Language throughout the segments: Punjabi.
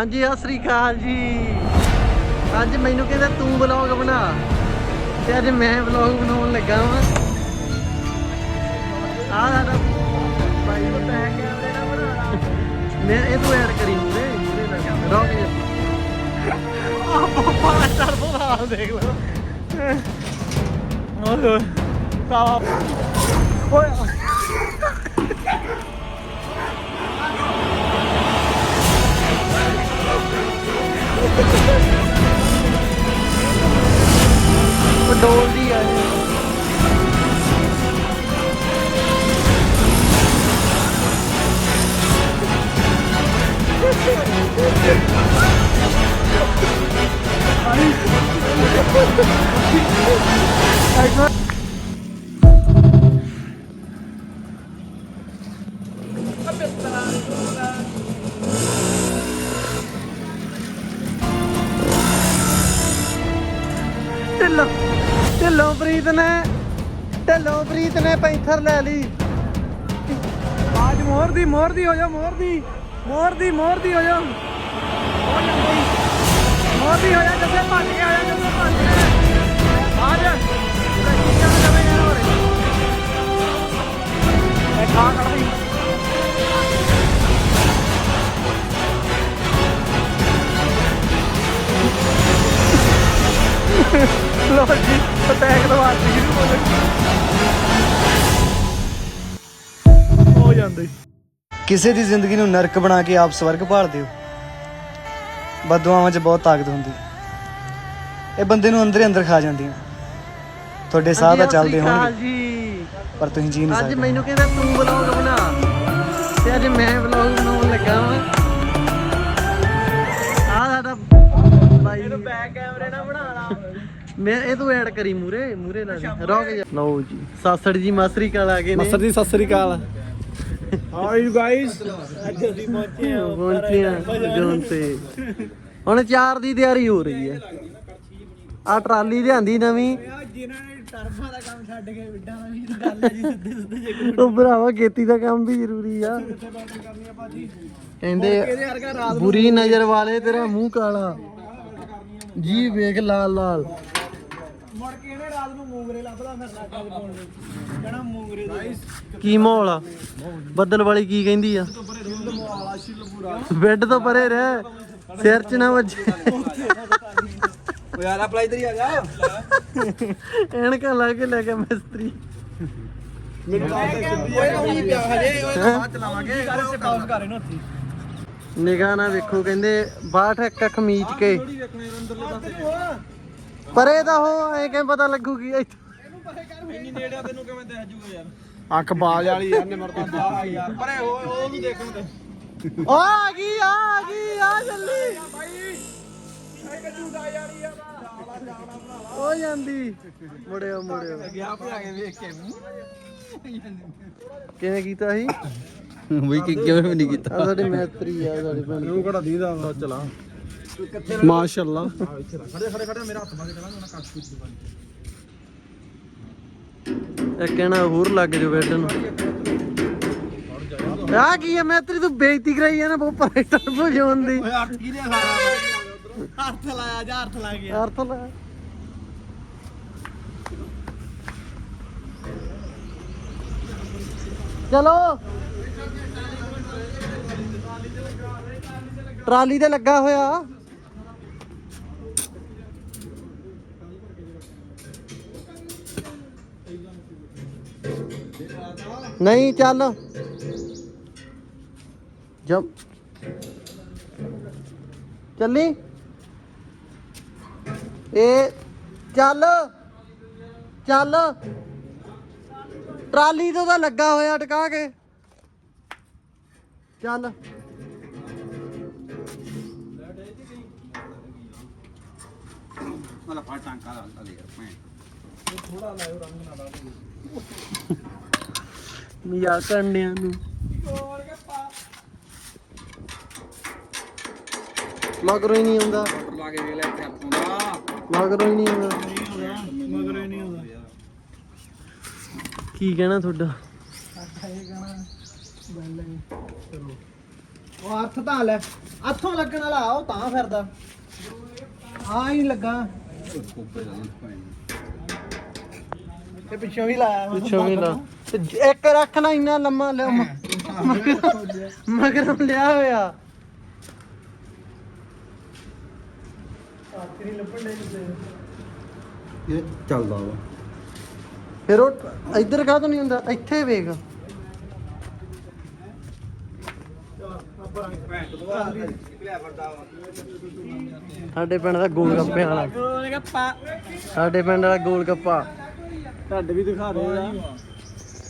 ਹਾਂਜੀ, ਸਤਿ ਸ੍ਰੀ ਅਕਾਲ ਜੀ। ਅੱਜ ਮੈਨੂੰ ਕਹਿੰਦਾ ਤੂੰ ਵਲੌਗ ਬਣਾ। ਤੇ ਅੱਜ ਮੈਂ ਵਲੌਗ ਬਣਾਉਣ ਲੱਗਾ ਵਾਂ। ਆ ਸਾਡਾ ਭਾਈ ਨੂੰ ਕੈਮਰੇ ਨਾਲ ਬਣਾ ਮੈਂ ਇਹ ਤੂੰ ਐਡ ਕਰੀ ਮੂਰੇ ਮੂਰੇ ਲੱਗਾ ਰੋਕ ਆ ਪਾਪਾ ਦਾ ਟਰਬੋ ਦੇਖ ਲਓ। ਓਏ ਸਾਵਾ ਓਏ ਉਹ ਡੋਲਦੀ ਆ ਇਹ। ਢਿੱਲੋਂ ਢਿੱਲੋਂ ਨੇ ਢਿੱਲੋਂਪ੍ਰੀਤ ਨੇ ਪੈਂਥਰ ਲੈ ਲਈ। ਆਜ ਮੋਰ ਦੀ ਮੋਹਰ ਦੀ ਹੋ ਜਾ ਮੋਰ ਦੀ ਮੋਰ ਦੀ ਮੋਰ ਦੀ ਹੋ ਜਾ। ਮੋਰ ਦੀ ਹੋ ਜਾ, ਜੱਸੇ ਭੱਜ ਕੇ ਆ ਜਾ ਕਿਸੇ ਦੀ ਜ਼ਿੰਦਗੀ ਨੂੰ ਨਰਕ ਬਣਾ ਕੇ ਆਪ ਸਵਰਗ ਭਾਲਦੇ ਹੋ। ਬਦਦੁਆਵਾਂ 'ਚ ਬਹੁਤ ਤਾਕਤ ਹੁੰਦੀ। ਇਹ ਬੰਦੇ ਨੂੰ ਅੰਦਰ ਹੀ ਅੰਦਰ ਖਾ ਜਾਂਦੀਆਂ। ਤੁਹਾਡੇ ਸਾਹ ਤਾਂ ਚੱਲਦੇ ਹੋਣਗੇ। ਜੀ। ਪਰ ਤੁਸੀਂ ਜੀ ਨਹੀਂ ਅੱਜ ਸਕਦੇ। ਮੈਨੂੰ ਕਹਿੰਦਾ ਤੂੰ ਵਲੌਗ ਬਣਾ। ਤੇ ਅੱਜ ਮੈਂ ਵਲੌਗ ਬਣਾਉਣ ਲੱਗਾ ਵਾਂ। ਆ ਸਾਡਾ ਬਾਈ। ਨੂੰ ਬੈਕ ਕੈਮਰੇ ਨਾਲ ਬਣਾ ਲਾ। ਮੈਂ ਇਹ ਤੂੰ ਐਡ ਕਰੀ ਮੂਰੇ ਮੂਰੇ ਲਾ ਰੋਕ ਜਾ। ਲਓ ਜੀ। ਸਾਸੜ ਜੀ ਮਾਸਰੀ ਕਾਲ ਆ ਗਏ ਨੇ। ਮਸਰ ਦੀ ਸਤਿ ਸ੍ਰੀ ਅਕਾਲ। ਹਾਊ ਆਰ ਯੂ ਗਾਇਸ ਅੱਜ ਅਸੀਂ ਪਹੁੰਚੇ ਹਾਂ ਪਹੁੰਚਿਆ ਜੋਨ ਤੇ। ਹੁਣ ਚਾਰ ਦੀ ਤਿਆਰੀ ਹੋ ਰਹੀ ਹੈ। ਆ ਟਰਾਲੀ ਲਿਆਂਦੀ ਨਵੀਂ। ਜਿਨ੍ਹਾਂ ਨੇ ਟਰਫਾਂ ਦਾ ਕੰਮ ਛੱਡ ਕੇ ਵਿੱਡਾਂ ਦਾ ਵੀ ਗੱਲ ਹੈ ਜੀ ਸਿੱਧੇ ਸਿੱਧੇ ਜੇ ਉਹ ਭਰਾਵਾ ਖੇਤੀ ਦਾ ਕੰਮ ਵੀ ਜ਼ਰੂਰੀ ਆ। ਕਹਿੰਦੇ ਬੁਰੀ ਨਜ਼ਰ ਵਾਲੇ ਤੇਰਾ ਮੂੰਹ ਕਾਲਾ। ਜੀ ਵੇਖ ਲਾਲ ਲਾਲ ਮੁੜ ਕੇ ਇਹਨੇ ਰਾਤ ਨੂੰ ਮੂੰਗਰੇ ਲੱਭਦਾ ਫਿਰ ਲੱਗਾ ਦੇ ਪਾਉਣ ਕਹਣਾ ਮੂੰਗਰੇ ਦੇ ਕੀ ਮਾਹੌਲ ਆ? ਬੱਦਲ ਵਾਲੀ ਕੀ ਕਹਿੰਦੀ ਆ? ਬੈੱਡ ਤੋਂ ਪਰੇ ਰਹਿ। ਸਿਰ 'ਚ ਨਾ ਵੱਜੇ। ਓ ਯਾਰ ਆਪਲਾ ਇਧਰ ਹੀ ਆ ਜਾ। ਐਨਕਾਂ ਲਾ ਕੇ ਲੈ ਕੇ ਮਿਸਤਰੀ। ਨਿਗਾਹ ਨਾ ਵੇਖੋ ਕਹਿੰਦੇ 62 ਇੱਕ ਅੱਖ ਮੀਚ ਕੇ ਪਰੇ ਦਾ ਹੋ ਐ ਕਿਵੇਂ ਪਤਾ ਲੱਗੂਗੀ ਇੱਥੇ? ਇੰਨੀ ਨੇੜੇ ਆ ਤੈਨੂੰ ਕਿਵੇਂ ਦਿਖ ਜੂਗਾ ਯਾਰ? ਅੱਖ ਬਾਜ ਵਾਲੀ ਯਾਰ ਨਿਮਰਤਾ ਬਾਹਰ ਯਾਰ ਪਰੇ ਹੋ ਉਹ ਨੂੰ ਦੇਖਣ ਤੇ। ਓ ਆ ਗਈ ਆ ਆ ਗਈ ਆ ਜੱਲੀ ਭਾਈ ਇਹ ਕੱਜੂ ਦਾ ਯਾਰੀ ਆ ਹੋ ਜਾਂਦੀ। ਮੁੜਿਓ ਮੁੜਿਓ। ਗਿਆ ਭਰਾ ਕੇ ਵੇਖ ਕੇ। ਕਿਵੇਂ ਕੀਤਾ ਸੀ? ਬਈ ਕਿ ਕਿਵੇਂ ਵੀ ਨਹੀਂ ਕੀਤਾ। ਆ ਸਾਡੇ ਮੈਤਰੀ ਆ ਸਾਡੇ ਪਿੰਡ ਉਹ ਕਿਹੜਾ ਦੀਦਾ ਚਲਾ ਮਾਸ਼ਾਅੱਲਾ। ਖੜੇ ਖੜੇ ਖੜੇ ਮੇਰਾ ਹੱਥ ਮਾਰੇ ਕਰਾਂਗਾ ਨਾ ਕੱਟ ਕੁੱਟ ਇਹ ਕਹਿਣਾ ਹੋਰ ਲੱਗ ਜੋ ਬੈਠਣ ਨੂੰ। ਆ ਕੀ ਹੈ ਮੈਤਰੀ ਤੂੰ ਬੇਇੱਜ਼ਤੀ ਕਰਾਈ ਆ ਨਾ ਬਹੁਤ ਪਰੇ ਟਰਬੋ ਜੋਨ ਦੀ ਓਏ ਅੱਠ ਕੀ ਨੇ ਸਾਰਾ? ਹੱਥ ਲਾਇਆ ਜਾ ਹੱਥ ਲਾ ਗਿਆ। ਅਰਥ ਲੈ। ਚਲੋ। ਟਰਾਲੀ ਤੇ ਲੱਗਾ ਹੋਇਆ। ਨਹੀਂ ਚੱਲ। ਜੰਪ ਚੱਲੀ। ਇਹ ਚੱਲ। ਚੱਲ। ਟਰਾਲੀ ਤੋਂ ਤਾਂ ਲੱਗਾ ਹੋਇਆ ਟਕਾ ਕੇ। ਚੱਲ। ਮਤਲਬ ਫੜ ਟਾਂਕਾ ਲਾ ਦੇ। ਮਜ਼ਾਕ ਕਰਨਿਆਂ ਨੂੰ। ਮਗਰੋਂ ਹੀ ਨਹੀਂ ਆਉਂਦਾ। ਲਾ ਕੇ ਵੇਖ ਲੈ ਇੱਥੇ ਹੱਥੋਂ ਦਾ ਮਗਰੋਂ ਹੀ ਨਹੀਂ ਆਉਂਦਾ। ਮਗਰ ਨਹੀਂ ਹੁੰਦਾ ਕੀ ਕਹਿਣਾ ਤੁਹਾਡਾ? ਉਹ ਹੱਥ ਤਾਂ ਲੈ ਹੱਥੋਂ ਲੱਗਣ ਵਾਲਾ ਉਹ ਤਾਂ ਫਿਰਦਾ। ਹਾਂ ਹੀ ਲੱਗਾ। ਤੇ ਪਿੱਛੋਂ ਵੀ ਲਾਇਆ। ਪਿੱਛੋਂ ਵੀ ਲਾ। ਤੇ ਇੱਕ ਰੱਖਣਾ ਇੰਨਾ ਲੰਮਾ ਲਿਆ ਮਗਰ ਲਿਆ ਹੋਇਆ। ਆਖਰੀ ਲੱਭਣ ਦੇ ਇਹ ਚੱਲਦਾ ਵਾ। ਫਿਰ ਉਹ ਇੱਧਰ ਕਾਹ ਨਹੀਂ ਹੁੰਦਾ? ਇੱਥੇ ਵੇਖ। ਸਾਡੇ ਪਿੰਡ ਦਾ ਗੋਲ ਗੱਪੇ ਵਾਲਾ। ਗੋਲ ਗੱਪਾ। ਸਾਡੇ ਪਿੰਡ ਵਾਲਾ ਗੋਲ ਗੱਪਾ। ਤੁਹਾਡੇ ਵੀ ਦਿਖਾ ਦੇ ਯਾਰ।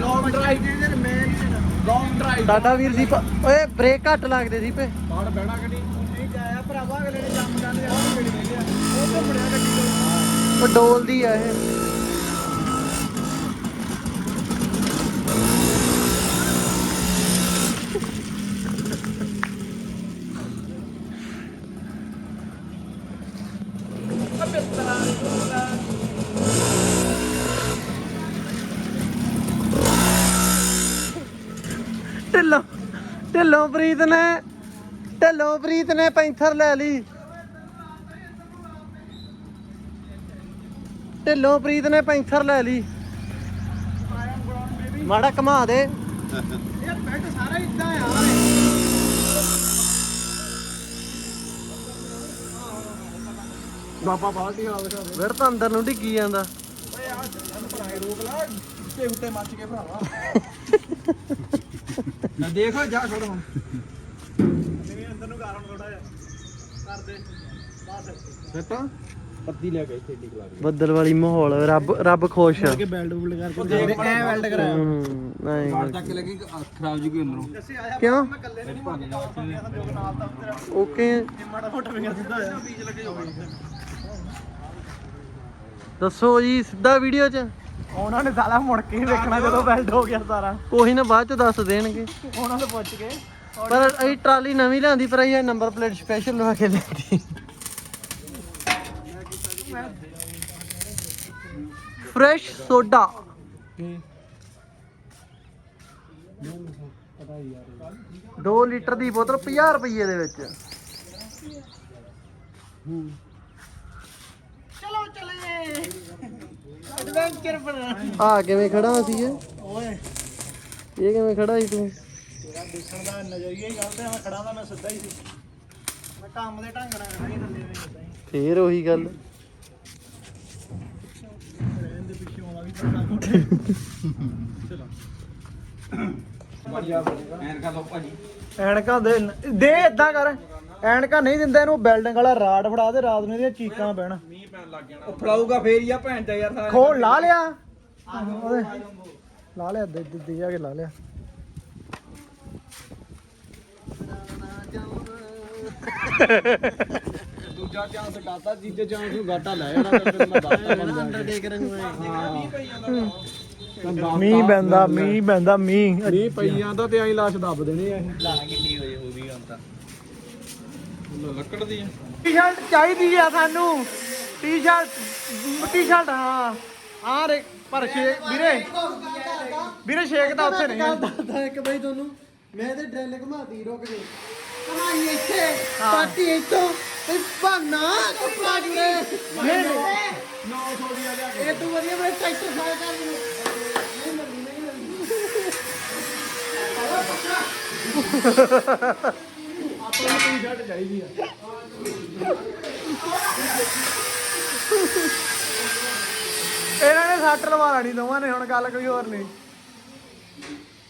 ਲੌਂਗ ਵੀਰ ਸੀ ਪ- ਓਏ ਬ੍ਰੇਕ ਘੱਟ ਲੱਗਦੇ ਸੀ ਪੇ ਬਾੜ ਬਹਿਣਾ ਕਿ ਨਹੀਂ ਠੀਕ ਆਇਆ ਭਰਾਵਾ ਅਗਲੇ ਨੇ ਕੰਮ ਕਰਨੇ ਆ ਉਹ ਕਿਹੜੀ ਬਹਿ ਗਿਆ। ਉਹ ਤਾਂ ਬੜਿਆ ਗੱਡੀ। ਉਹ ਡੋਲਦੀ ਆ ਇਹ। ਢਿੱਲੋਂ ਪ੍ਰੀਤ ਨੇ ਢਿੱਲੋਂ ਪ੍ਰੀਤ ਨੇ ਪੈਂਥਰ ਲੈ ਲਈ। ਢਿੱਲੋਂ ਪ੍ਰੀਤ ਨੇ ਪੈਂਥਰ ਲੈ ਲਈ। ਮਾੜਾ ਘਮਾ ਦੇ। ਯਾਰ ਬੈਠ ਸਾਰਾ ਇਦਾਂ ਆ ਬਾਬਾ ਬਾਲਟੀ ਨਾਲ ਦਿਖਾ ਫਿਰ ਤਾਂ ਅੰਦਰ ਨੂੰ ਡਿੱਗੀ ਜਾਂਦਾ। ਓਏ ਆ ਚੱਲਣ ਭਰਾਏ ਰੋਕ ਲਾ ਉੱਤੇ ਉੱਤੇ ਮੱਚ ਕੇ ਭਰਾਵਾ। ਨਾ ਦੇਖੋ ਜਾ ਖੜ। ਹੁਣ ਨਹੀਂ ਅੰਦਰ ਨੂੰ ਕਾਰਨ ਥੋੜਾ ਜਿਹਾ ਕਰ ਦੇ ਬਸ ਬੇਟਾ ਪੱਤੀ ਲੈ ਕੇ ਇੱਥੇ ਡਿੱਗ ਲਾ ਬੱਦਲ ਵਾਲੀ ਮਾਹੌਲ ਰੱਬ ਰੱਬ ਖੁਸ਼ ਆ। ਬੈਲਟ ਬੁਲਟ ਕਰਕੇ ਦੇਖ ਐ ਵੈਲਡ ਕਰਾਇਆ। ਹੂੰ, ਨਹੀਂ ਗੱਲ। ਚੱਕ ਲੱਗੀ ਖਰਾਬ ਜੀ ਕੋਈ ਅੰਦਰੋਂ। ਜੱਸੇ ਆਇਆ ਕਿਉਂ? ਮੈਂ ਇਕੱਲੇ ਨਹੀਂ ਭੱਜ ਜਾ ਨਾਲ ਦਾ ਤੇਰਾ ਓਕੇ। ਮਾੜਾ ਮੋਟਾ ਵੀ ਸਿੱਧਾ ਹੋਇਆ ਬੀਜ ਲੱਗੇ ਹੋਵੇ ਦੱਸੋ ਜੀ ਸਿੱਧਾ ਵੀਡੀਓ 'ਚ। ਉਹਨਾਂ ਨੇ ਸਾਲਾ ਮੁੜ ਕੇ ਵੇਖਣਾ ਜਦੋਂ ਵੈਲਡ ਹੋ ਗਿਆ ਸਾਰਾ। ਕੋਈ ਨਾ ਬਾਅਦ 'ਚ ਦੱਸ ਦੇਣਗੇ। ਉਹਨਾਂ ਨੂੰ ਪੁੱਛ ਕੇ। ਪਰ ਅਸੀਂ ਟਰਾਲੀ ਨਵੀਂ ਲਿਆਂਦੀ ਪਰ ਇਹ ਨੰਬਰ ਪਲੇਟ ਸਪੈਸ਼ਲ ਲਵਾ ਕੇ ਲਿਆਂਦੀ। ਫਰੈਸ਼ ਸੋਡਾ ਦੋ ਲੀਟਰ ਦੀ ਬੋਤਲ 50 ਰੁਪਏ ਦੇ ਵਿੱਚ। ਚਲੋ ਐਡਵੈਂਚਰ ਬਣਾ ਆ ਕਿਵੇਂ ਖੜਾ ਸੀ ਇਹ? ਓਏ। ਇਹ ਕਿਵੇਂ ਖੜਾ ਸੀ ਤੂੰ? ਤੇਰਾ ਦੇਖਣ ਦਾ ਨਜ਼ਰੀਆ ਹੀ ਗਲਤ ਹੈ ਮੈਂ ਖੜਾ ਦਾ ਮੈਂ ਸਿੱਧਾ ਹੀ ਸੀ। ਮੈਂ ਕੰਮ ਦੇ ਢੰਗ ਨਾਲ ਖੜਾ ਹੀ ਥੱਲੇ ਵੀ ਇਦਾਂ ਹੀ ਫੇਰ ਉਹੀ ਗੱਲ। ਰਹਿਣ ਦੇ ਪਿੱਛੇ ਆਉਣਾ ਵੀ ਪੜਦਾ ਕੋਠੇ ਚਲੋ। ਐਨਕਾ ਲੋ ਭਾਜੀ ਐਨਕਾ ਦੇ ਦੇ ਇਦਾਂ ਕਰ। ਐਨਕਾ ਨਹੀਂ ਦਿੰਦਾ ਇਹਨੂੰ ਬਿਲਡਿੰਗ ਵਾਲਾ ਰਾਡ ਫੜਾ ਦੇ ਰਾਤ ਨੂੰ ਇਹਦੀਆਂ ਚੀਕਾਂ ਪੈਣ। ਮੀਂਹ ਪੈਣ ਲੱਗ ਜਾਣਾ ਉਹ ਫੜਾਊਗਾ ਫੇਰ ਹੀ ਆ ਭੈਣ ਦਾ ਯਾਰ ਸਾਰਾ। ਖੋਲ ਲਾ ਲਿਆ। ਉਹਦੇ। ਲਾ ਲਿਆ ਦੇ ਦੇ ਜਾ ਕੇ ਲਾ ਲਿਆ। ਦੂਜਾ ਚਾਂਸ ਗਾਤਾ ਤੀਜੇ ਚਾਂਸ ਨੂੰ ਗਾਟਾ ਲੈ ਜਾਣਾ ਫਿਰ ਮੈਂ ਦੱਸਦਾ। ਅੰਡਰਟੇਕਰ ਨੂੰ ਮੀਂਹ ਪੈਂਦਾ ਮੀਂਹ ਪੈਂਦਾ ਮੀਂਹ। ਮੀਂਹ ਪਈ ਜਾਂਦਾ ਤੇ ਐਂ ਲਾਸ਼ ਦੱਬ ਦੇਣੀ ਐ ਲਾ ਕਿੰਨੀ ਹੋਈ ਹੋਊਗੀ ਹੁਣ ਤਾਂ। ਲੱਕੜ ਦੀ ਟੀ-ਸ਼ਰਟ ਚਾਹੀਦੀ ਆ ਸਾਨੂੰ। ਟੀ-ਸ਼ਰਟ ਟੀ-ਸ਼ਰਟ ਹਾਂ। ਆ ਰੇ ਪਰ ਛੇ ਵੀਰੇ। ਵੀਰੇ ਛੇਕ ਤਾਂ ਉੱਥੇ ਨਹੀਂ ਦੱਸਦਾ ਇੱਕ ਬਈ ਤੁਹਾਨੂੰ ਮੈਂ ਤੇ ਡਰਿਲ ਘਮਾਤੀ ਰੁਕ ਜੇ ਕਮਾਈ ਇੱਥੇ ਪਾਟੀ ਇੱਥੋਂ ਤੇ ਬਹਾਨਾ ਕੱਪੜਾ ਜੁੜੇ। ਨਹੀਂ 900 ਦੀ ਆ ਲਿਆ ਇਹ ਤੂੰ ਵਧੀਆ ਮੇਰੇ ਟਰੈਕਟਰ ਸਾਰਾ ਕਰ ਆਪਾਂ ਨੂੰ ਟੀ-ਸ਼ਰਟ ਚਾਹੀਦੀ ਆ ਇਹਨਾਂ ਨੇ ਸੱਟ ਲਵਾ ਲੈਣੀ, ਦੋਵਾਂ ਨੇ ਹੁਣ ਗੱਲ ਕੋਈ ਹੋਰ ਨਹੀਂ।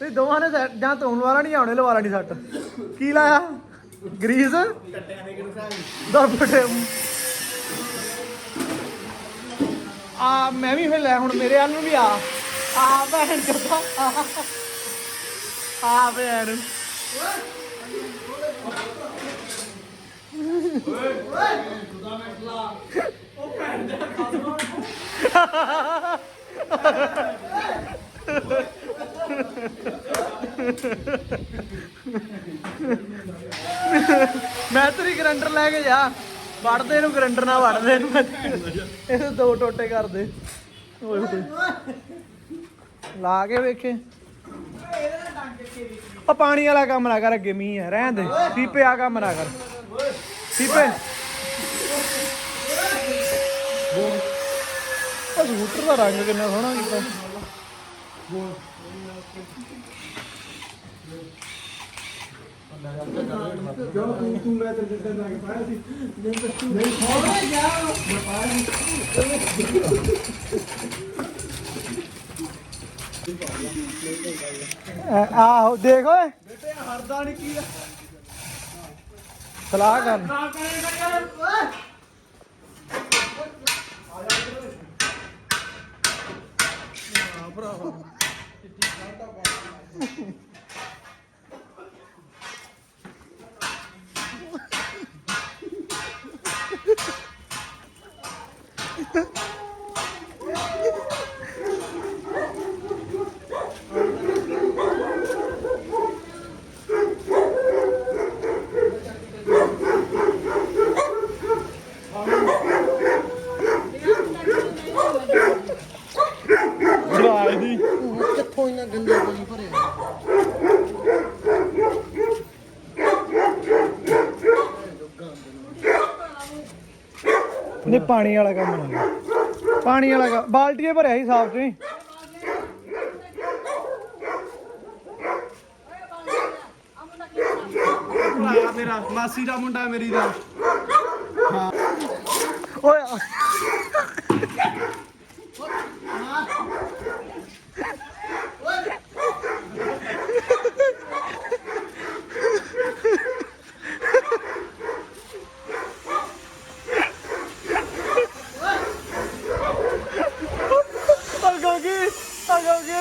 ਤੇ ਦੋਵਾਂ ਨੇ ਸੱਟ- ਜਾਂ ਤੂੰ ਲਵਾ ਲੈਣੀ ਜਾਂ ਲਵਾ ਲੈਣੀ ਸੱਟ। ਕੀ ਲਾਇਆ? ਗਰੀਸ? ਕੱਟਿਆਂ ਨੇ ਕਿਹਨੂੰ ਦੱਬ ਆ, ਮੈਂ ਵੀ ਫਿਰ ਲੈ, ਹੁਣ ਮੇਰੇ ਵੱਲ ਨੂੰ ਵੀ ਆ। ਆ, ਭੈਣ ਚੋਦਾ। ਆ, ਭੈਣ। ਮੈਂ ਤੇਰੀ ਗਰੰਡਰ ਲੈ ਕੇ ਜਾ। ਵੜਦੇ ਨੂੰ ਗਰੰਡਰ ਨਾਲ ਵੜਦੇ ਨੂੰ ਮੈਂ। ਇਹਦੇ ਦੋ ਟੋਟੇ ਕਰਦੇ ਓਏ ਹੋਏ। ਲਾ ਕੇ ਵੇਖੇ। ਉਹ ਪਾਣੀ ਵਾਲਾ ਕੰਮ ਨਾ ਕਰ, ਅੱਗੇ ਮੀਂਹ ਹੈ ਰਹਿਣ ਦੇ। ਸੀਪੇ ਆ ਕੰਮ ਨਾ ਕਰ। ਸੀਪੇ। ਉਹ ਸਕੂਟਰ ਦਾ ਰੰਗ ਕਿੰਨਾ ਸੋਹਣਾ ਕੀਤਾ। ਕਿਉਂ ਤੂੰ ਤੂੰ ਮੈਂ ਤੇਰੇ ਤੇ ਰੰਗ ਪਾਇਆ ਸੀ। ਨਹੀਂ ਥੋੜਾ ਜਾ ਮੈਂ ਪਾਇਆ ਆਹੋ ਦੇਖ ਓਏ। ਬੇਟੇ ਹਰਦਾ ਨਹੀਂ ਕੀ ਸਲਾਹ ਕਰ। ਜਵਾਜ ਦੀ ਕਿੱਥੋਂ ਇੰਨਾ ਗੰਦਾ ਪਾਣੀ ਭਰਿਆ ਨਹੀਂ ਪਾਣੀ ਵਾਲਾ ਕੰਮ ਨਾ ਕਰ। ਪਾਣੀ ਵਾਲਾ ਕੰਮ- ਬਾਲਟੀਏ ਭਰਿਆ ਸੀ ਸਾਫ਼ ਤੇ ਭਰਾ ਮੇਰਾ ਮਾਸੀ ਦਾ ਮੁੰਡਾ ਮੇਰੀ ਦਾ। ਓਏ ਅੱਗੋਂ ਕੀ ਅੱਗੋਂ ਕੀ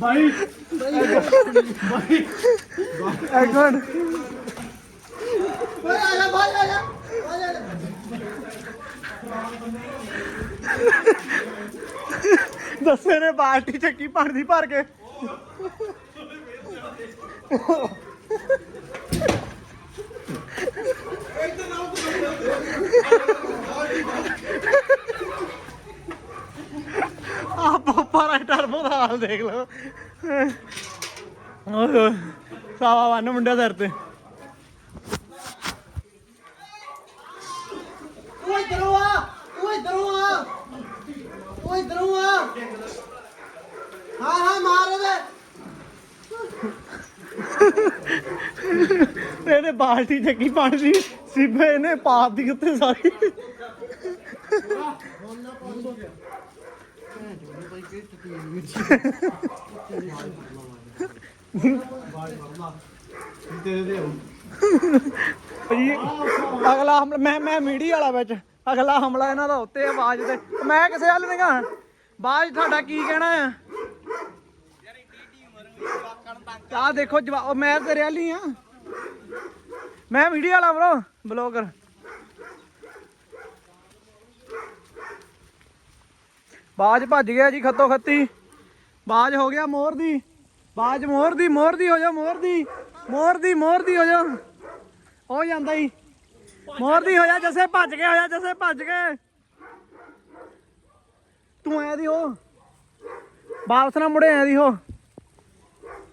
ਭਾਈ ਇੱਕ ਮਿੰਟ ਦੱਸੇ ਨੇ ਬਾਲਟੀ ਚੱਕੀ ਪਾਣੀ ਦੀ ਭਰ ਕੇ। ਆ ਪਾਪਾ ਦਾ ਟਰਬੋ ਹਾਲ ਦੇਖ ਲਓ। ਓਏ ਸਾਵਾ ਵੰਨ ਮੁੰਡੇ ਸਿਰ ਤੇ। ਓਏ ਇਧਰੋਂ ਆ ਓਏ ਇਧਰੋਂ ਆ। ਓਏ ਇਧਰੋਂ ਆ। ਹਾਂ ਹਾਂ ਮਾਰ ਦੇ ਇਹਨੇ ਬਾਲਟੀ ਚੱਕੀ ਪਾਣੀ ਦੀ ਸਿੱਬੇ ਇਹਨੇ ਪਾਪ ਦੀ ਉੱਤੇ ਸਾਰੀ। ਜੀ ਅਗਲਾ ਹਮਲਾ, ਮੈਂ ਮੈਂ ਮੀਡੀਆ ਵਾਲਾ ਵਿੱਚ। ਅਗਲਾ ਹਮਲਾ ਇਹਨਾਂ ਦਾ ਉੱਤੇ ਆਵਾਜ਼ ਤੇ। ਮੈਂ ਕਿਸੇ ਹੱਲ ਨਹੀਂ ਗਾ। ਬਾਜ ਤੁਹਾਡਾ ਕੀ ਕਹਿਣਾ ਆ? ਆ ਦੇਖੋ ਜਵਾਬ ਉਹ ਮੈਂ ਤੇਰੇ ਵਾਲੀ ਆ। ਮੈਂ ਮੀਡੀਆ ਵਾਲਾ ਬ్రో ਬਲੌਗਰ। ਬਾਜ ਭੱਜ ਗਿਆ ਜੀ ਖੱਤੋ ਖੱਤੀ ਬਾਜ ਹੋ ਗਿਆ ਮੋਰ ਦੀ। ਬਾਜ ਮੋਰ ਦੀ ਮੋਰ ਦੀ ਹੋ ਜਾ ਮੋਰ ਦੀ ਮੋਰ ਦੀ ਮੋਰ ਦੀ ਹੋ ਜਾ। ਹੋ ਜਾਂਦਾ ਹੀ ਮੋਰ ਦੀ ਹੋ ਜਾ, ਜੱਸੇ ਭੱਜ ਕੇ, ਹੋ ਜਾ, ਜੱਸੇ ਭੱਜ ਕੇ। ਤੂੰ ਐ ਦੀ ਹੋ। ਵਾਪਸ ਨਾ ਮੁੜੇ, ਐ ਦੀ ਹੋ।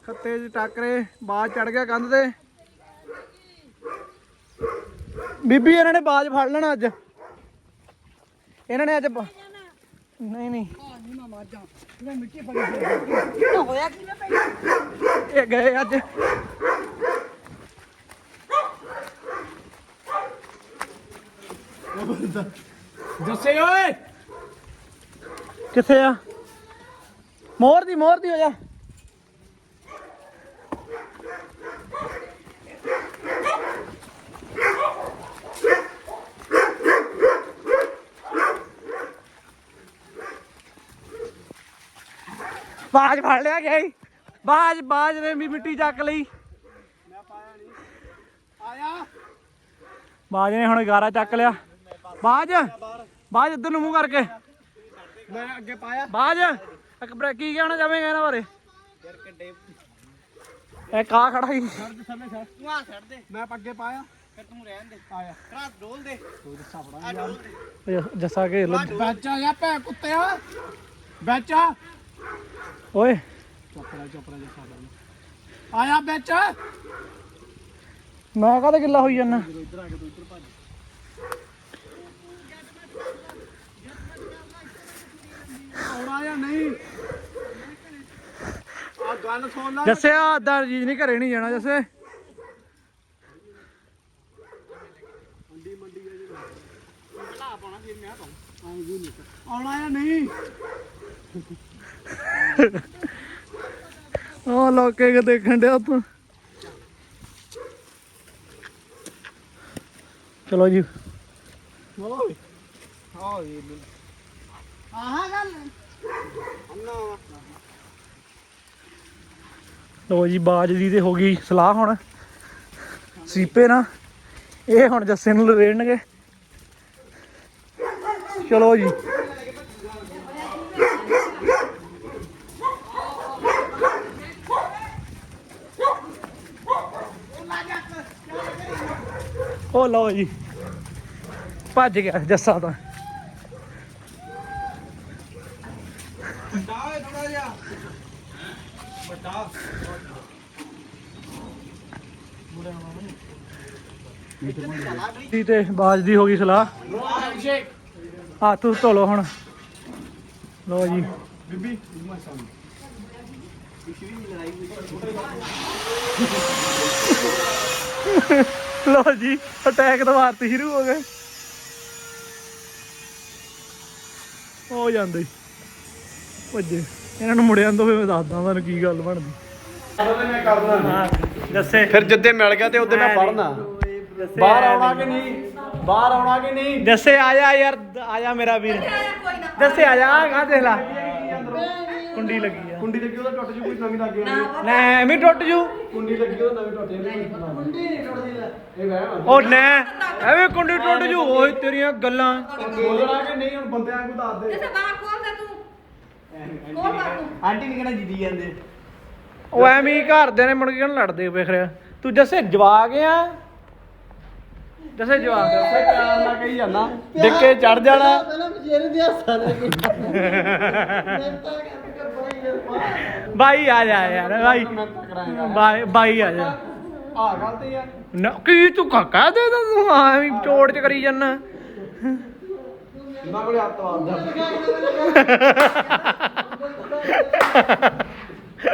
ਖੱਤੇ 'ਚ ਟੱਕਰੇ, ਬਾਜ ਚੜ ਗਿਆ ਕੰਧ ਤੇ। ਬੀਬੀ, ਇਹਨਾਂ ਨੇ ਬਾਜ ਫੜ ਲੈਣਾ ਅੱਜ। ਇਹਨਾਂ ਨੇ ਅੱਜ ਬ- ਨਹੀਂ। ਨਹੀਂ ਹੋਇਆ? ਪਈ? ਇਹ ਗਏ ਅੱਜ। ਜੱਸੇ ਓਏ। ਕਿੱਥੇ ਆ? ਮੋਰ ਦੀ ਮੋਰ ਦੀ ਹੋ ਜਾ। ਬਾਜ ਫੜ ਲਿਆ ਗਿਆ ਈ। ਬਾਜ ਬਾਜ ਨੇ ਵੀ ਮਿੱਟੀ ਚੱਕ ਲਈ। ਆਇਆ ਬਾਜ ਨੇ ਹੁਣ ਗਾਰਾ ਚੱਕ ਲਿਆ। ਬਾਜ ਬਾਜ ਇੱਧਰ ਨੂੰ ਮੂੰਹ ਕਰਕੇ। ਮੈਂ ਅੱਗੇ ਪਾਇਆ ਬਾਜ ਇੱਕ ਬਰੇ ਕੀ ਕਹਿਣਾ ਚਾਹਵੇਂਗਾ ਇਹਨਾਂ ਬਾਰੇ। ਇਹ ਕਾ ਖੜਾ ਹੀ। ਛੱਡ ਥੱਲੇ ਛੱਡ ਤੂੰ ਆ ਛੱਡ ਦੇ ਮੈਂ ਅੱਗੇ ਪਾਇਆ। ਫਿਰ ਤੂੰ ਰਹਿਣ ਦੇ ਆਇਆ ਕਰਾ ਡੋਲ ਦੇ ਤੂੰ ਦੱਸਾ ਫੜਾ ਦੇ ਜੱਸਾ ਕੇ ਬੱਚਾ ਜਾਂ ਭੈ ਕੁੱਤਿਆ। ਬੱਚਾ। ਓਏ। ਚੁੱਪ ਰਹਿ ਚੁੱਪ ਰਹਿ ਜੱਸਾ ਫੜਾ ਆਇਆ ਬੱਚਾ ਮੈਂ ਕਾਹਦੇ ਗਿੱਲਾ ਹੋਈ ਜਾਂਦਾ? ਇੱਧਰ ਆ ਕੇ ਤੂੰ ਇੱਧਰ ਭੱਜ। ਆਉਣਾ ਜਾਂ ਨਹੀਂ? ਆ ਗੱਲ ਸੁਣ ਲੈ। ਜੱਸੇ ਆ ਅੱਧਾ ਚੀਜ਼ ਨਹੀਂ ਘਰੇ ਨਹੀਂ ਜਾਣਾ ਜੱਸੇ। ਆਉਣਾ ਜਾਂ ਨਹੀਂ? ਉਹ ਲੋਕੇ ਕਿ ਦੇਖਣ ਡਿਆ ਤੂੰ? ਚਲੋ ਜੀ। ਓਏ ਹਾਂ ਇਹ ਆਹ ਗੱਲ ਲੋ ਜੀ, ਬਾਜ ਦੀ ਤੇ ਹੋ ਗਈ ਸਲਾਹ ਹੁਣ। ਸੀਪੇ ਨਾ, ਇਹ ਹੁਣ ਜੱਸੇ ਨੂੰ ਲਵੇੜਨਗੇ ਚਲੋ ਜੀ। ਉਹ ਲਓ ਜੀ। ਭੱਜ ਗਿਆ ਜੱਸਾ ਤਾਂ। ਵੱਡਾ ਥੋੜਾ ਜਿਹਾ ਵੱਡਾ ਦੀ ਤੇ ਬਾਜ ਦੀ ਹੋ ਗਈ ਸਲਾਹ। ਹੱਥ ਧੋ ਲਓ ਹੁਣ। ਲਓ ਜੀ। ਬੀਬੀ ਲਓ ਜੀ ਅਟੈਕ ਦੁਬਾਰ ਤੇ ਸ਼ੁਰੂ ਹੋ ਗਏ। ਹੋ ਜਾਂਦੇ। ਭੱਜੇ। ਇਹਨਾਂ ਨੂੰ ਮੁੜਿਆਂ ਤੋਂ ਫਿਰ ਮੈਂ ਦੱਸਦਾ ਤੁਹਾਨੂੰ ਕੀ ਗੱਲ ਬਣਦੀ। ਮੈਂ ਕਰਨਾ ਹਾਂ ਦੱਸੇ। ਫਿਰ ਜਿੱਦੇ ਮਿਲ ਗਿਆ ਤੇ ਉਹਦੇ ਮੈਂ ਪੜਨਾ ਬਾਹਰ ਆਉਣਾ ਕਿ ਨਹੀਂ? ਬਾਹਰ ਆਉਣਾ ਕਿ ਨਹੀਂ? ਦੱਸੇ ਆ ਜਾ ਯਾਰ ਆ ਜਾ ਮੇਰਾ ਵੀਰ। ਦੱਸੇ ਆ ਜਾ ਗਾ ਦੇਖ ਲੈ। ਕੁੰਡੀ ਲੱਗੀ। ਆ। ਕੁੰਡੀ ਲੱਗੀ ਉਹਦਾ ਟੁੱਟ ਜੂ ਕੋਈ ਨਵੀਂ ਲੱਗ ਗਈ ਲੈ ਐਵੇਂ ਟੁੱਟ ਜੂ। ਕੁੰਡੀ ਲੱਗੀ ਉਹਦਾ ਨਵੀਂ ਟੁੱਟ ਜਾਂਦੀ ਕੁੰਡੀ ਨਹੀਂ ਟੁੱਟਦੀ ਇਹ ਵਹਿਮ ਉਹ ਲੈ ਐਵੇਂ ਕੁੰਡੀ ਟੁੱਟ ਜੂ ਓਏ ਤੇਰੀਆਂ ਗੱਲਾਂ। ਬੋਲਣਾ ਕਿ ਨਹੀਂ ਹੁਣ ਬੰਦਿਆਂ ਨੂੰ ਦੱਸ ਦੇ। ਜੈਸੇ ਬਾਹਰ ਖੋਲ ਦੇ ਤੂੰ। ਖੋਲ ਬਾਹਰ ਤੂੰ। ਆਂਟੀ ਨੇ ਜਿੱਦੀ ਜਾਂਦੇ। ਉਹ ਐਵੇਂ ਹੀ ਘਰਦਿਆਂ ਨੇ ਮੁੜ ਕੇ ਕਿਹਨੂੰ ਲੜਦੇ ਵੇਖ ਰਿਆ ਤੂੰ ਜੱਸੇ ਜਵਾ ਗਿਆ ਜੱਸੇ ਜਵਾ ਗਿਆ ਸੇ ਪਿਆਰ ਨਾਲ ਕਹੀ ਜਾਂਦਾ। ਡਿੱਕੇ ਚੜ ਜਾਣਾ। ਬਾਈ ਆ ਜਾ ਯਾਰ ਬਾਈ। ਬਾਈ ਬਾਈ ਆ ਜਾ। ਆ ਗੱਲ ਤੇ ਯਾਰ ਨਾ ਕੀ ਤੂੰ ਕਾਕਾ ਦੇ ਤਾ ਤੂੰ ਐਵੇਂ ਚੋੜ ਚ ਕਰੀ ਜਾਂਦਾ। ਨਾ ਕੋਲੇ ਹੱਥ ਵਾਰਦਾ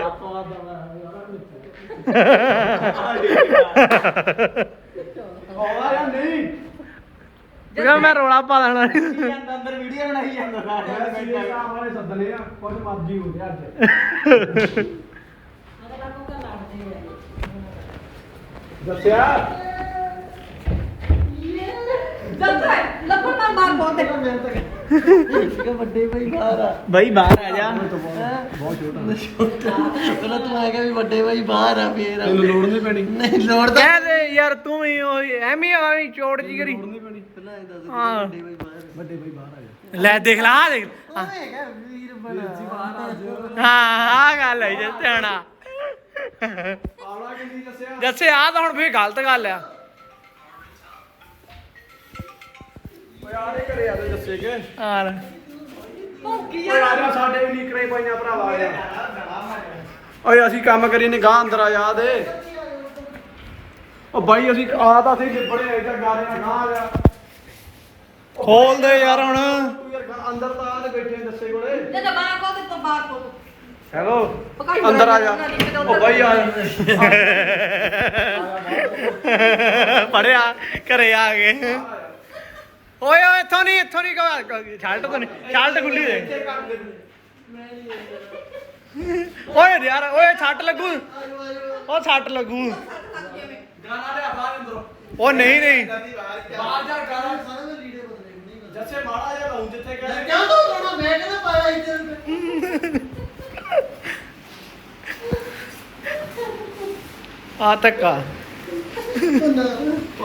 ਹੱਥ ਵਾਰਦਾ ਜਾਂ ਨਹੀਂ। ਕਿਹਾ ਮੈਂ ਰੋਲਾ ਪਾ ਦੇਣਾ ਅੰਦਰ ਵੀਡੀਓ ਬਣਾਈ ਜਾਂਦਾ ਮੈਂ ਸੀਰੀਅਸ ਆ ਵਾਲੇ ਸੱਦਨੇ ਆ ਕੁਝ ਮਰਜ਼ੀ ਹੋ ਗਿਆ ਅੱਜ। ਦੱਸਿਆ? ਜੱਸੇ ਲੱਭਣ ਨਾਲ ਬਾਹਰ ਖੋਲ ਦੇ ਬਾਈ ਬਾਹਰ ਆ ਜਾ। ਬਹੁਤ ਛੋਟਾ ਪਹਿਲਾਂ ਤੂੰ ਆ ਗਿਆ ਵੀ ਵੱਡੇ ਬਾਈ ਬਾਹਰ ਆ ਫੇਰ ਆ। ਤੈਨੂੰ ਲੋੜ ਨਹੀਂ ਪੈਣੀ। ਨਹੀਂ ਲੋੜ ਤਾਂ ਕਹਿ ਦੇ ਯਾਰ ਤੂੰ ਵੀ ਉਹੀ ਐਵੇਂ ਹੀ ਐਵੇਂ ਹੀ ਚੋੜ ਜੀ ਕਰੀ। ਨਹੀਂ ਪੈਣੀ। ਪਹਿਲਾਂ ਇਹ ਦੱਸ ਹਾਂ। ਵੱਡੇ ਬਾਈ ਬਾਹਰ ਵੱਡੇ ਭਾਈ ਬਾਹਰ ਆ ਜਾ। ਲੈ ਦੇਖ ਲਾ ਆਹ ਦੇਖ। ਹਾਂ ਹੈਗਾ ਵੀਰ ਬਣਾ। ਆ ਗੱਲ ਹੈ ਜੇ ਧਿਆਣਾ। ਆਵਲਾ ਕਿੰਨੀ ਦੱਸਿਆ। ਜੱਸੇ ਆ ਤਾਂ ਹੁਣ ਫੇਰ ਗਲਤ ਗੱਲ ਆ। ਓਏ ਆ ਦੇ ਘਰੇ ਆ ਦੇ ਦੱਸੇ ਕੇ। ਆ ਲੈ। ਭੌਂਕੀ ਓਏ ਆ ਜਾ ਸਾਡੇ ਵੀ ਨੀਕਰੇ ਪਾਈਆਂ ਭਰਾਵਾ ਆ ਜਾ ਓਏ ਅਸੀਂ ਕੰਮ ਕਰੀ ਨੇ ਗਾਂ ਅੰਦਰ ਆ ਜਾ ਦੇ ਓ ਬਾਈ ਅਸੀਂ ਆ ਤਾਂ ਅਸੀਂ ਲਿਬੜੇ ਆ ਇੱਧਰ ਗਾਰੇ ਨਾਲ ਗਾਂ ਆ ਜਾ। ਖੋਲ ਦੇ ਯਾਰ ਹੁਣ। ਤੂੰ ਯਾਰ ਗਾਂ- ਅੰਦਰ ਤਾਂ ਆ ਤੇ ਬੈਠੇ ਦੱਸੇ ਕੋਲੇ। ਜੱਸੇ ਬਾਹਰ ਦੇ ਤੂੰ ਬਾਹਰ ਖੋਲ। ਹੈਲੋ। ਅੰਦਰ ਆ ਜਾ। ਓ ਬਾਈ ਆ ਜਾ। ਪੜਿਆ ਘਰੇ ਆ ਗਏ। ਓਏ ਓਏ ਇੱਥੋਂ ਨਹੀਂ ਇੱਥੋਂ ਨਹੀਂ ਛਾਲਟ ਤੋਂ ਨਹੀਂ ਛਾਲਟ ਖੁੱਲੀ ਦੇ ਓਏ ਯਾਰ ਓਏ ਛੱਟ ਲੱਗੂ। ਉਹ ਛੱਟ ਲੱਗੂ। ਗਾਣਾ ਲਿਆ ਬਾਹਰ ਅੰਦਰੋਂ ਉਹ ਨਹੀਂ ਨਹੀਂ। ਬਾਹਰ ਜਾ ਗਾਣਾ ਜੱਸੇ ਮਾੜਾ ਜਿਹਾ ਲਾਉਂ ਜਿੱਥੇ ਕਹਿੰਦੇ ਕਿਉਂ ਤੂੰ ਥੋੜਾ ਮੈਂ ਕਹਿੰਦਾ ਪਾਇਆ ਇੱਥੇ ਆ ਧੱਕਾ।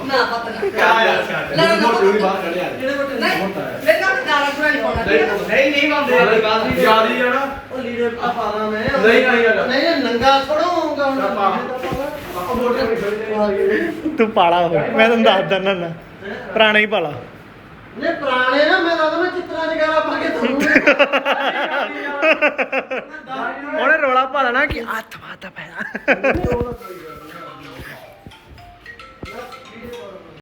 ਨਾ ਪਤਾ ਨਾ। ਕਿਆ ਯਾਰ ਕਿਆ ਲੈ, ਲੈ, ਮੋਟੇ ਵੀ ਬਾਹਰ ਕੱਢਿਆ ਨਹੀਂ ਮੇਰੇ ਨਾਲ ਗਾਲਾਂ ਗੁਲਾਂ ਨਹੀਂ ਪਾਉਣਾ। ਠੀਕ ਹੈ? ਨਹੀਂ ਨਹੀਂ ਬੰਦੇ ਕਾਫੀ ਜਿਆਦੀ ਆ ਨਾ ਉਹ ਲੀੜੇ ਆ ਪਾਣਾ ਮੈਂ। ਨਹੀਂ ਨਹੀਂ ਯਾਰ ਨਹੀਂ। ਨੰਗਾ ਥੋੜਾ ਹੋਊਗਾ ਹੁਣ। ਆਪਾਂ ਆਪਾਂ ਮੋਟੇ ਵੀ ਖੜੇ ਤੂੰ ਪਾਲਾ ਹੋ ਮੈਂ ਤੈਨੂੰ ਦੱਸ ਦਿੰਦਾ ਨਾ। ਪੁਰਾਣਾ ਹੀ ਪਾਲਾ। ਨੇ ਪੁਰਾਣੇ ਨਾ ਮੈਂ ਲੱਗਦਾ ਮੈਂ ਚਿੱਤਰਾਂ ਗਾਲਾ ਪਾ ਕੇ ਤੁਹਾਨੂੰ ਉਹਨੇ ਰੋਲਾ ਪਾ ਲੈਣਾ ਕਿ ਹੱਥ ਵਾਤਾ ਪੈਣਾ।